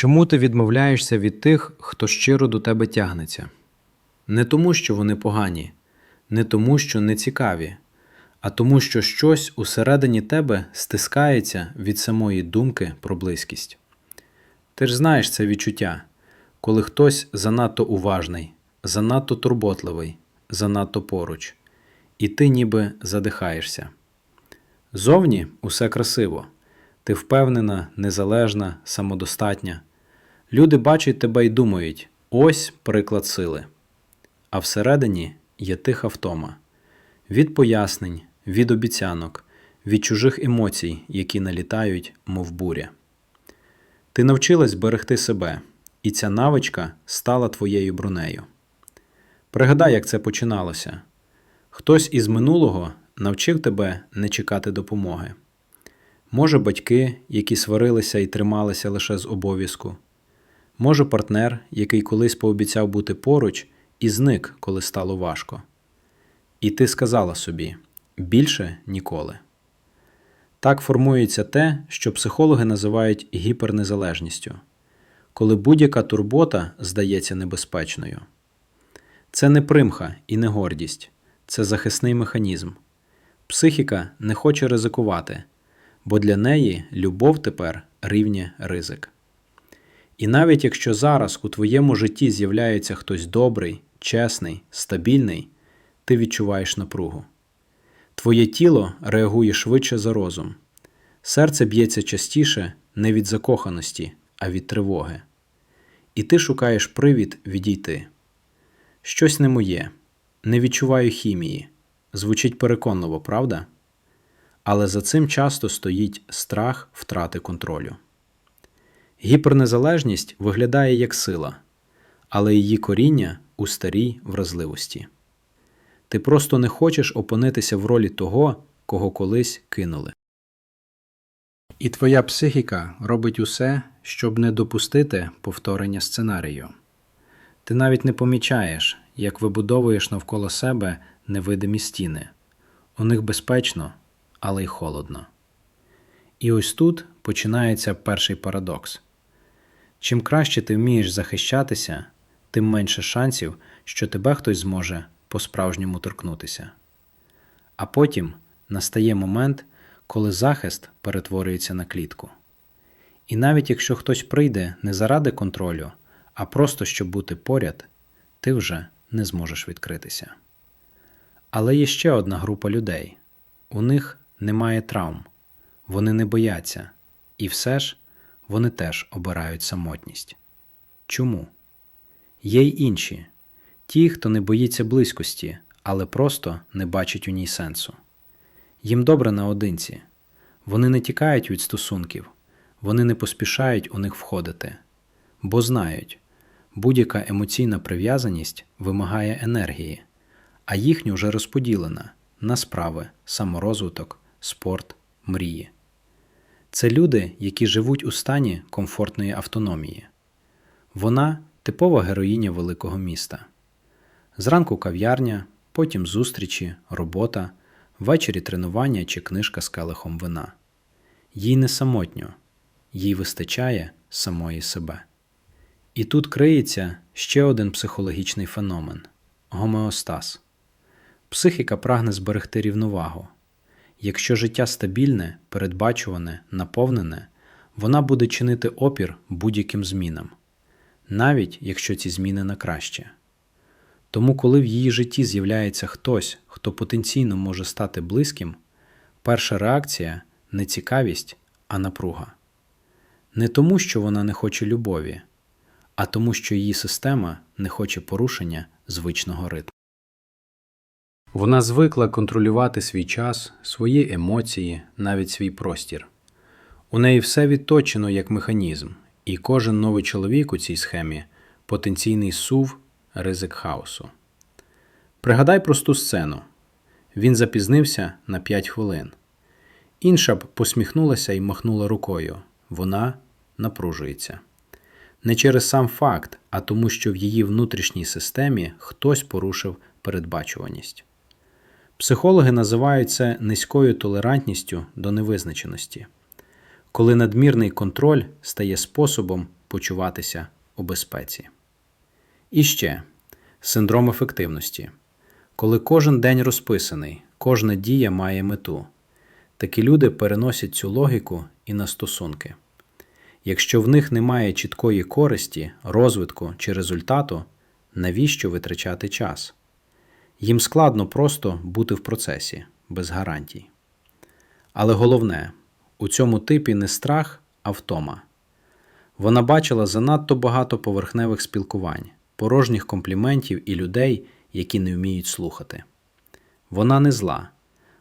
Чому ти відмовляєшся від тих, хто щиро до тебе тягнеться? Не тому, що вони погані, не тому, що не цікаві, а тому, що щось усередині тебе стискається від самої думки про близькість. Ти ж знаєш це відчуття, коли хтось занадто уважний, занадто турботливий, занадто поруч, і ти ніби задихаєшся. Зовні усе красиво, ти впевнена, незалежна, самодостатня. Люди бачать тебе і думають: ось приклад сили. А всередині є тиха втома від пояснень, від обіцянок, від чужих емоцій, які налітають, мов буря. Ти навчилась берегти себе, і ця навичка стала твоєю бронею. Пригадай, як це починалося. Хтось із минулого навчив тебе не чекати допомоги. Може, батьки, які сварилися і трималися лише з обов'язку. Може, партнер, який колись пообіцяв бути поруч і зник, коли стало важко. І ти сказала собі більше ніколи. Так формується те, що психологи називають гіпернезалежністю, коли будь-яка турбота здається небезпечною. Це не примха і не гордість, це захисний механізм. Психіка не хоче ризикувати, бо для неї любов тепер рівня ризик. І навіть якщо зараз у твоєму житті з'являється хтось добрий, чесний, стабільний, ти відчуваєш напругу. Твоє тіло реагує швидше за розум. Серце б'ється частіше не від закоханості, а від тривоги. І ти шукаєш привід відійти. Щось не моє, не відчуваю хімії. Звучить переконливо, правда? Але за цим часто стоїть страх втрати контролю. Гіпернезалежність виглядає як сила, але її коріння у старій вразливості. Ти просто не хочеш опинитися в ролі того, кого колись кинули. І твоя психіка робить усе, щоб не допустити повторення сценарію. Ти навіть не помічаєш, як вибудовуєш навколо себе невидимі стіни. У них безпечно, але й холодно. І ось тут починається перший парадокс. Чим краще ти вмієш захищатися, тим менше шансів, що тебе хтось зможе по-справжньому торкнутися. А потім настає момент, коли захист перетворюється на клітку. І навіть якщо хтось прийде не заради контролю, а просто щоб бути поряд, ти вже не зможеш відкритися. Але є ще одна група людей у них немає травм, вони не бояться, і все ж вони теж обирають самотність. Чому? Є й інші ті, хто не боїться близькості, але просто не бачить у ній сенсу. Їм добре наодинці, вони не тікають від стосунків, вони не поспішають у них входити, бо знають, будь-яка емоційна прив'язаність вимагає енергії, а їхню вже розподілена на справи, саморозвиток, спорт, мрії. Це люди, які живуть у стані комфортної автономії. Вона типова героїня великого міста. Зранку кав'ярня, потім зустрічі, робота, ввечері тренування чи книжка з келихом вина. Їй не самотньо, їй вистачає самої себе. І тут криється ще один психологічний феномен гомеостаз. Психіка прагне зберегти рівновагу. Якщо життя стабільне, передбачуване, наповнене, вона буде чинити опір будь-яким змінам, навіть якщо ці зміни на краще. Тому, коли в її житті з'являється хтось, хто потенційно може стати близьким, перша реакція не цікавість, а напруга. Не тому, що вона не хоче любові, а тому, що її система не хоче порушення звичного ритму. Вона звикла контролювати свій час, свої емоції, навіть свій простір. У неї все відточено як механізм, і кожен новий чоловік у цій схемі потенційний сув, ризик хаосу. Пригадай просту сцену. Він запізнився на 5 хвилин. Інша б посміхнулася і махнула рукою. Вона напружується. Не через сам факт, а тому, що в її внутрішній системі хтось порушив передбачуваність. Психологи називають це низькою толерантністю до невизначеності, коли надмірний контроль стає способом почуватися у безпеці. І ще синдром ефективності. Коли кожен день розписаний, кожна дія має мету. Такі люди переносять цю логіку і на стосунки. Якщо в них немає чіткої користі, розвитку чи результату, навіщо витрачати час? Їм складно просто бути в процесі, без гарантій. Але головне, у цьому типі не страх, а втома. Вона бачила занадто багато поверхневих спілкувань, порожніх компліментів і людей, які не вміють слухати. Вона не зла,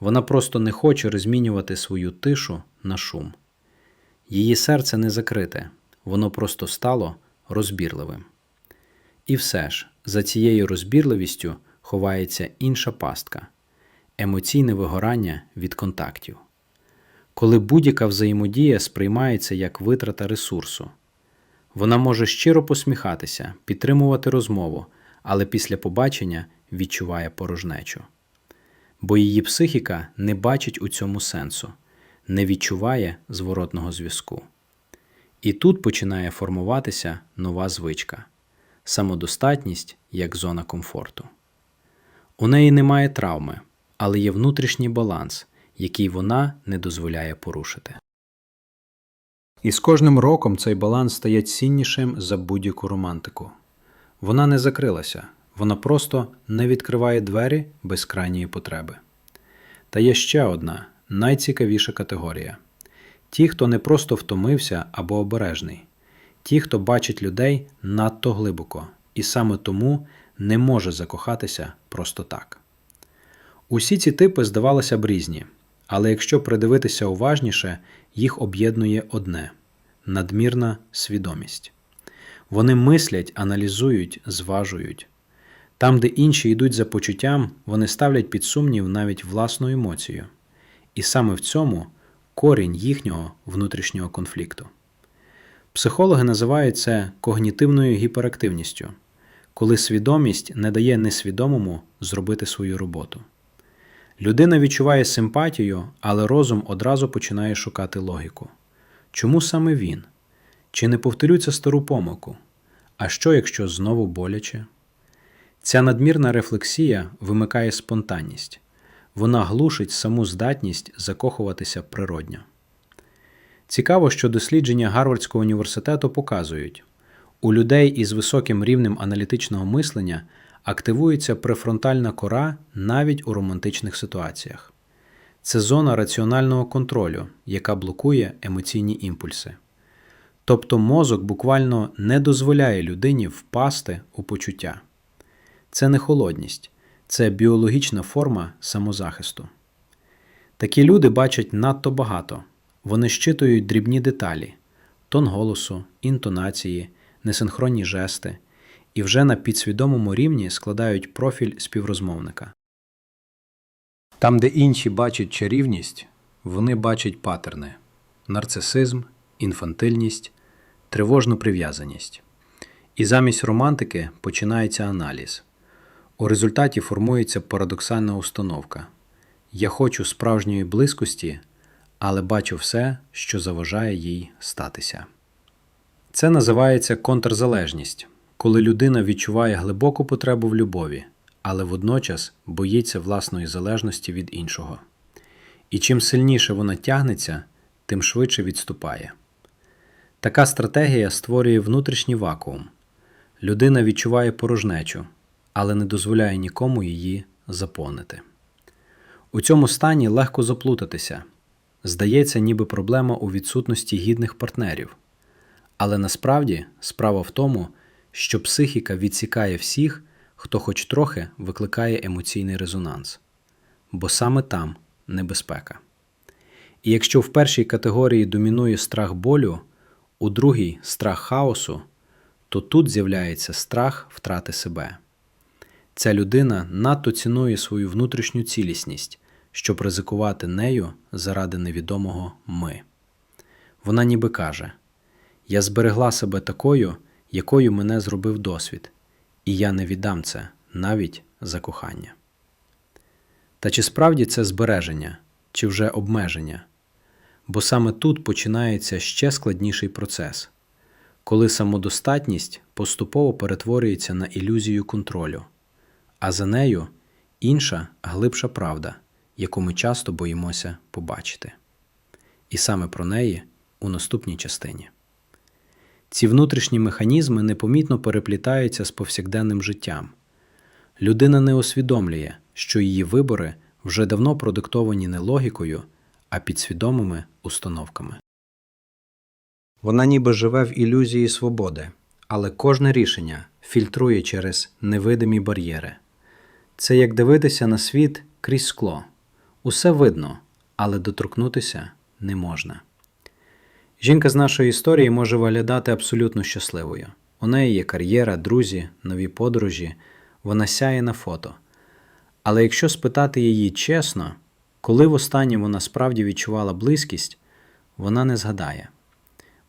вона просто не хоче розмінювати свою тишу на шум. Її серце не закрите, воно просто стало розбірливим. І все ж, за цією розбірливістю ховається інша пастка емоційне вигорання від контактів. Коли будь-яка взаємодія сприймається як витрата ресурсу, вона може щиро посміхатися, підтримувати розмову, але після побачення відчуває порожнечу. Бо її психіка не бачить у цьому сенсу, не відчуває зворотного зв'язку. І тут починає формуватися нова звичка самодостатність як зона комфорту. У неї немає травми, але є внутрішній баланс, який вона не дозволяє порушити. І з кожним роком цей баланс стає ціннішим за будь-яку романтику. Вона не закрилася, вона просто не відкриває двері без крайньої потреби. Та є ще одна найцікавіша категорія ті, хто не просто втомився або обережний, ті, хто бачить людей надто глибоко і саме тому не може закохатися просто так. Усі ці типи здавалося б різні, але якщо придивитися уважніше, їх об'єднує одне надмірна свідомість. Вони мислять, аналізують, зважують. Там, де інші йдуть за почуттям, вони ставлять під сумнів навіть власну емоцію. І саме в цьому корінь їхнього внутрішнього конфлікту. Психологи називають це когнітивною гіперактивністю, коли свідомість не дає несвідомому зробити свою роботу. Людина відчуває симпатію, але розум одразу починає шукати логіку. Чому саме він? Чи не повторюється стару помилку? А що, якщо знову боляче? Ця надмірна рефлексія вимикає спонтанність, вона глушить саму здатність закохуватися природньо. Цікаво, що дослідження Гарвардського університету показують, у людей із високим рівнем аналітичного мислення активується префронтальна кора навіть у романтичних ситуаціях. Це зона раціонального контролю, яка блокує емоційні імпульси. Тобто мозок буквально не дозволяє людині впасти у почуття. Це не холодність, це біологічна форма самозахисту. Такі люди бачать надто багато, вони щитують дрібні деталі, тон голосу, інтонації, несинхронні жести і вже на підсвідомому рівні складають профіль співрозмовника. Там, де інші бачать чарівність, вони бачать патерни нарцисизм, інфантильність, тривожну прив'язаність. І замість романтики починається аналіз. У результаті формується парадоксальна установка Я хочу справжньої близькості, але бачу все, що заважає їй статися. Це називається контрзалежність, коли людина відчуває глибоку потребу в любові, але водночас боїться власної залежності від іншого. І чим сильніше вона тягнеться, тим швидше відступає. Така стратегія створює внутрішній вакуум. Людина відчуває порожнечу, але не дозволяє нікому її заповнити. У цьому стані легко заплутатися. Здається, ніби проблема у відсутності гідних партнерів. Але насправді справа в тому, що психіка відсікає всіх, хто хоч трохи викликає емоційний резонанс, бо саме там небезпека. І якщо в першій категорії домінує страх болю, у другій страх хаосу, то тут з'являється страх втрати себе. Ця людина надто цінує свою внутрішню цілісність, щоб ризикувати нею заради невідомого ми. Вона ніби каже: Я зберегла себе такою, якою мене зробив досвід, і я не віддам це навіть за кохання. Та чи справді це збереження, чи вже обмеження? Бо саме тут починається ще складніший процес. коли самодостатність поступово перетворюється на ілюзію контролю, а за нею інша глибша правда, яку ми часто боїмося побачити. І саме про неї у наступній частині. Ці внутрішні механізми непомітно переплітаються з повсякденним життям. Людина не усвідомлює, що її вибори вже давно продиктовані не логікою, а підсвідомими установками. Вона ніби живе в ілюзії свободи, але кожне рішення фільтрує через невидимі бар'єри. Це як дивитися на світ крізь скло. Усе видно, але доторкнутися не можна. Жінка з нашої історії може виглядати абсолютно щасливою. У неї є кар'єра, друзі, нові подорожі, вона сяє на фото. Але якщо спитати її чесно, коли востаннє вона справді відчувала близькість, вона не згадає.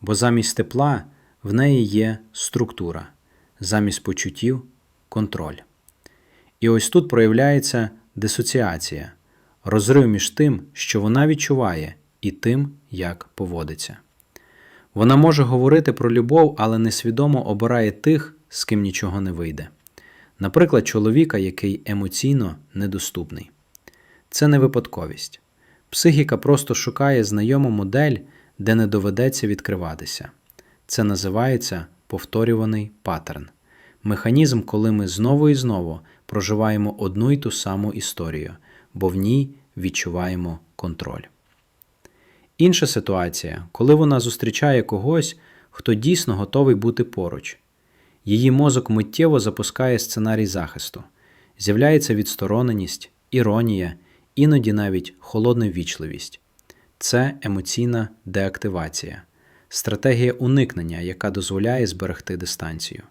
Бо замість тепла в неї є структура, замість почуттів контроль. І ось тут проявляється дисоціація, розрив між тим, що вона відчуває, і тим, як поводиться. Вона може говорити про любов, але несвідомо обирає тих, з ким нічого не вийде. Наприклад, чоловіка, який емоційно недоступний. Це не випадковість. Психіка просто шукає знайому модель, де не доведеться відкриватися. Це називається повторюваний паттерн. Механізм, коли ми знову і знову проживаємо одну й ту саму історію, бо в ній відчуваємо контроль. Інша ситуація, коли вона зустрічає когось, хто дійсно готовий бути поруч. Її мозок миттєво запускає сценарій захисту, з'являється відстороненість, іронія, іноді навіть холодна ввічливість. Це емоційна деактивація, стратегія уникнення, яка дозволяє зберегти дистанцію.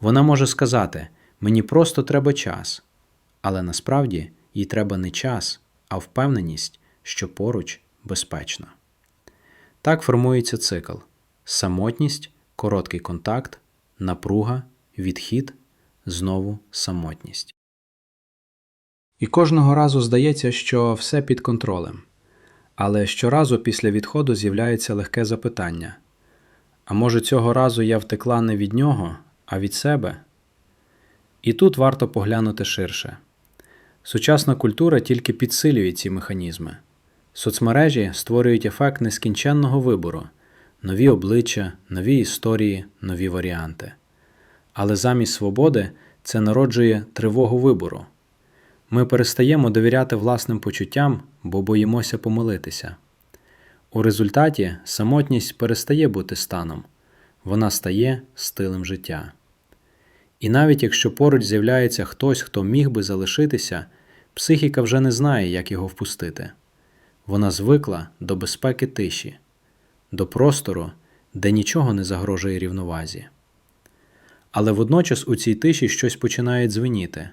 Вона може сказати: мені просто треба час, але насправді їй треба не час, а впевненість, що поруч безпечно. Так формується цикл: самотність, короткий контакт, напруга, відхід, знову самотність. І кожного разу здається, що все під контролем. Але щоразу після відходу з'являється легке запитання а може, цього разу я втекла не від нього, а від себе? І тут варто поглянути ширше. Сучасна культура тільки підсилює ці механізми. Соцмережі створюють ефект нескінченного вибору, нові обличчя, нові історії, нові варіанти. Але замість свободи це народжує тривогу вибору. Ми перестаємо довіряти власним почуттям, бо боїмося помилитися. У результаті самотність перестає бути станом, вона стає стилем життя. І навіть якщо поруч з'являється хтось, хто міг би залишитися, психіка вже не знає, як його впустити. Вона звикла до безпеки тиші, до простору, де нічого не загрожує рівновазі. Але водночас у цій тиші щось починає дзвеніти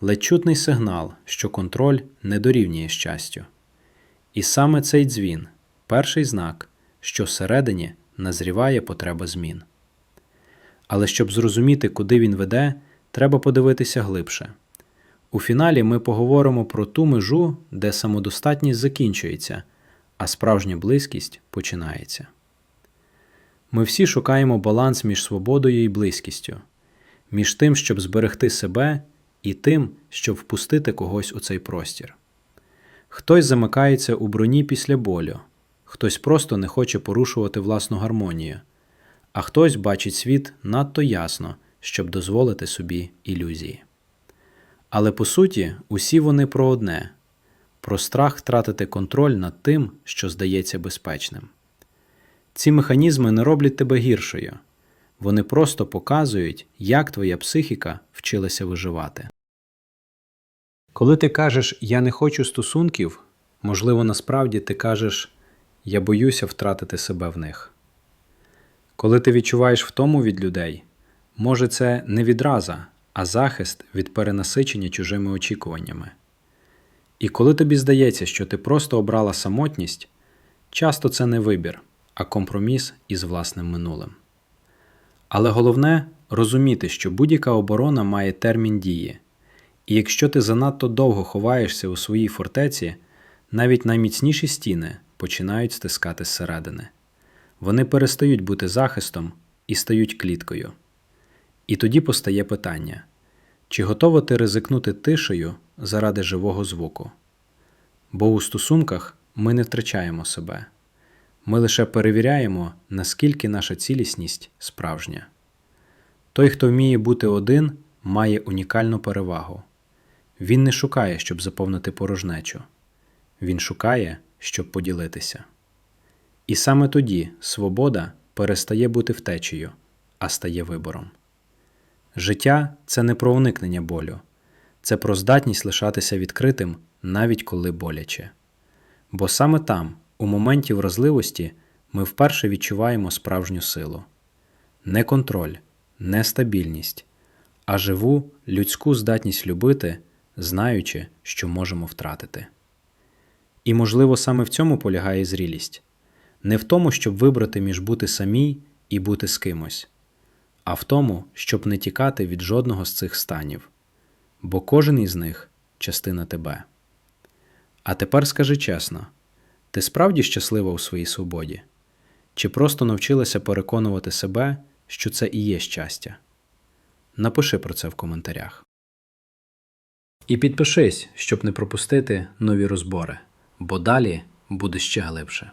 ледь чутний сигнал, що контроль не дорівнює щастю. І саме цей дзвін перший знак, що всередині назріває потреба змін. Але щоб зрозуміти, куди він веде, треба подивитися глибше. У фіналі ми поговоримо про ту межу, де самодостатність закінчується, а справжня близькість починається. Ми всі шукаємо баланс між свободою і близькістю, між тим, щоб зберегти себе, і тим, щоб впустити когось у цей простір. Хтось замикається у броні після болю, хтось просто не хоче порушувати власну гармонію, а хтось бачить світ надто ясно, щоб дозволити собі ілюзії. Але по суті, усі вони про одне про страх втратити контроль над тим, що здається безпечним. Ці механізми не роблять тебе гіршою, вони просто показують, як твоя психіка вчилася виживати. Коли ти кажеш Я не хочу стосунків, можливо, насправді ти кажеш Я боюся втратити себе в них. Коли ти відчуваєш втому від людей, може це не відраза, а захист від перенасичення чужими очікуваннями. І коли тобі здається, що ти просто обрала самотність, часто це не вибір, а компроміс із власним минулим. Але головне розуміти, що будь-яка оборона має термін дії, і якщо ти занадто довго ховаєшся у своїй фортеці, навіть найміцніші стіни починають стискати зсередини. Вони перестають бути захистом, і стають кліткою. І тоді постає питання: чи готова ти ризикнути тишею заради живого звуку? Бо у стосунках ми не втрачаємо себе. Ми лише перевіряємо, наскільки наша цілісність справжня. Той, хто вміє бути один, має унікальну перевагу. Він не шукає, щоб заповнити порожнечу. Він шукає, щоб поділитися. І саме тоді свобода перестає бути втечею, а стає вибором. Життя це не про уникнення болю, це про здатність лишатися відкритим, навіть коли боляче. Бо саме там, у моменті вразливості, ми вперше відчуваємо справжню силу не контроль, не стабільність, а живу людську здатність любити, знаючи, що можемо втратити. І, можливо, саме в цьому полягає зрілість не в тому, щоб вибрати між бути самій і бути з кимось, а в тому, щоб не тікати від жодного з цих станів, бо кожен із них частина тебе. А тепер скажи чесно, ти справді щаслива у своїй свободі? Чи просто навчилася переконувати себе, що це і є щастя? Напиши про це в коментарях. І підпишись, щоб не пропустити нові розбори, бо далі буде ще глибше.